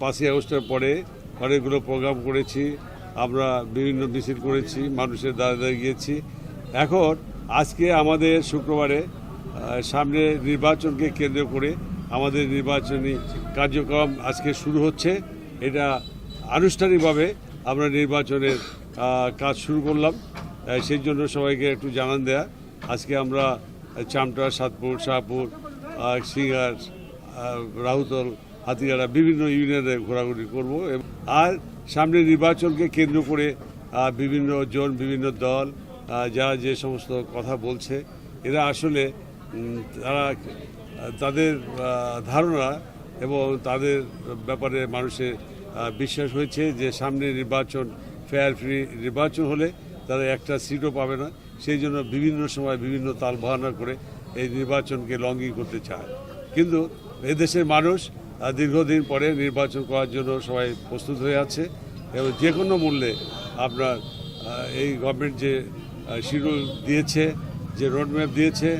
পাঁচই আগস্টের পরে অনেকগুলো প্রোগ্রাম করেছি, আমরা বিভিন্ন মিছিল করেছি, মানুষের দ্বারা দ্বারা গিয়েছি। এখন আজকে আমাদের শুক্রবারে সামনে নির্বাচনকে কেন্দ্র করে আমাদের নির্বাচনী কার্যক্রম আজকে শুরু হচ্ছে। এটা আনুষ্ঠানিকভাবে আমরা নির্বাচনের কাজ শুরু করলাম। সেই জন্য সবাইকে একটু জানান দেয়া। আজকে আমরা চামটা, সাতপুর, শাহপুর সিঙ্গার রাহুতল হাতিয়ারা বিভিন্ন ইউনিয়নে ঘোরাঘুরি করব আর সামনে নির্বাচনকে কেন্দ্র করে বিভিন্ন জন, বিভিন্ন দল যারা যে সমস্ত কথা বলছে, এরা আসলে তারা, তাদের ধারণা এবং তাদের ব্যাপারে মানুষের বিশ্বাস হয়েছে যে সামনে নির্বাচন ফেয়ার ফ্রি নির্বাচন হলে তারা একটা সিটও পাবে না। সেই জন্য বিভিন্ন সময় বিভিন্ন তাল বাহানা করে এই নির্বাচনকে লঙ্ঘিং করতে চায়। কিন্তু এদেশের মানুষ দীর্ঘদিন পরে নির্বাচন করার জন্য সবাই প্রস্তুত হয়ে আছে। এবং যে কোনো মূল্যে আপনার এই গভর্নমেন্ট যে শিডিউল দিয়েছে, যে রোডম্যাপ দিয়েছে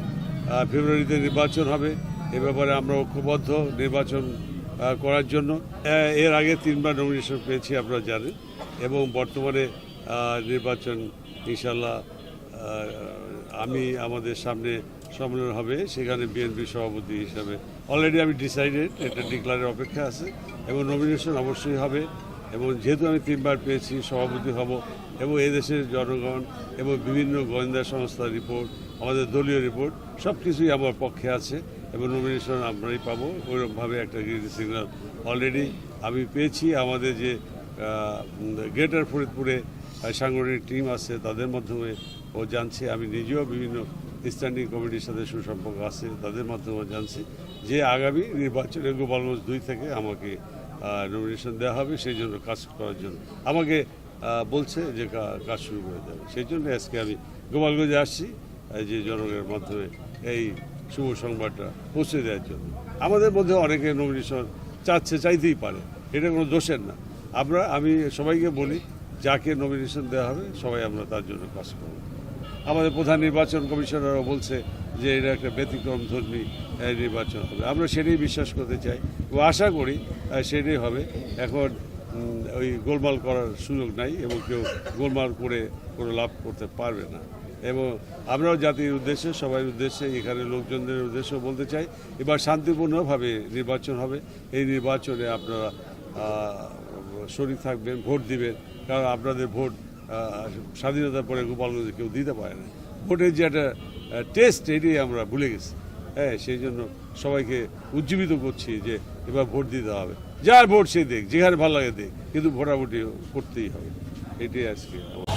ফেব্রুয়ারিতে নির্বাচন হবে, এ ব্যাপারে আমরা ঐক্যবদ্ধ নির্বাচন করার জন্য। এর আগে তিনবার নমিনেশন পেয়েছি আপনারা জানেন। এবং বর্তমানে নির্বাচন ইনশাল্লাহ আমি আমাদের সামনে সম্মেলন হবে, সেখানে বিএনপি সভাপতি হিসাবে অলরেডি আমি ডিসাইডেড এটা ডিক্লারের অপেক্ষা আছে, এবং নমিনেশন অবশ্যই হবে, এবং যেহেতু আমি তিনবার পেয়েছি, সভাপতি হব, এবং এদেশের জনগণ, এবং বিভিন্ন গোয়েন্দা সংস্থার রিপোর্ট আমাদের দলীয় রিপোর্ট সব কিছুই আমার পক্ষে আছে, এবং নমিনেশন আমরাই পাবো, ওইরকমভাবে একটা গ্রিন সিগন্যাল অলরেডি আমি পেয়েছি আমাদের যে গ্রেটার ফরিদপুরে সাংগঠনিক টিম আছে, তাদের মাধ্যমে ও জানছে। আমি নিজেও বিভিন্ন স্ট্যান্ডিং কমিটির সাথে সুসম্পর্ক আছে, তাদের মাধ্যমে জানছি যে আগামী নির্বাচনে গোপালগঞ্জ দুই থেকে আমাকে নমিনেশন দেওয়া হবে, সেই জন্য কাজ করার জন্য। আমাকে বলছে যে কাজ শুরু করে দেবে। সেই জন্য আজকে আমি গোপালগঞ্জে আসছি যে জনগণের মাধ্যমে এই শুভ সংবাদটা পৌঁছে দেওয়ার জন্য। আমাদের মধ্যে অনেকে নমিনেশন চাচ্ছে, চাইতেই পারে। এটা কোনো দোষের না। আমরা, আমি সবাইকে বলি যাকে নমিনেশন দেওয়া হবে, সবাই আমরা তার জন্য কাজ করব। আমাদের প্রধান নির্বাচন কমিশনারও বলছে যে এটা একটা ব্যতিক্রম ধর্মী নির্বাচন হবে। আমরা সেটাই বিশ্বাস করতে চাই। এবং আশা করি সেটাই হবে। এখন ওই গোলমাল করার সুযোগ নাই এবং কেউ গোলমাল করে কোনো লাভ করতে পারবে না। এবং আমরাও জাতির উদ্দেশ্যে, সবাই উদ্দেশ্যে এখানে লোকজনদের উদ্দেশ্যে বলতে চাই, এবার শান্তিপূর্ণভাবে নির্বাচন হবে। এই নির্বাচনে আপনারা শরীর থাকবেন ভোট দিবেন কারণ আপনাদের ভোট স্বাধীনতার পরে গোপালগঞ্জে কেউ দিতে পারে না। ভোটের যে একটা টেস্ট এটাই আমরা ভুলে গেছি। হ্যাঁ সেই জন্য সবাইকে উজ্জীবিত করছি যে এবার ভোট দিতে হবে। যার ভোট সে দেখ যেখানে ভালো লাগে দেখ কিন্তু ভোটাভুটি করতেই হবে। এটাই আজকে আমার-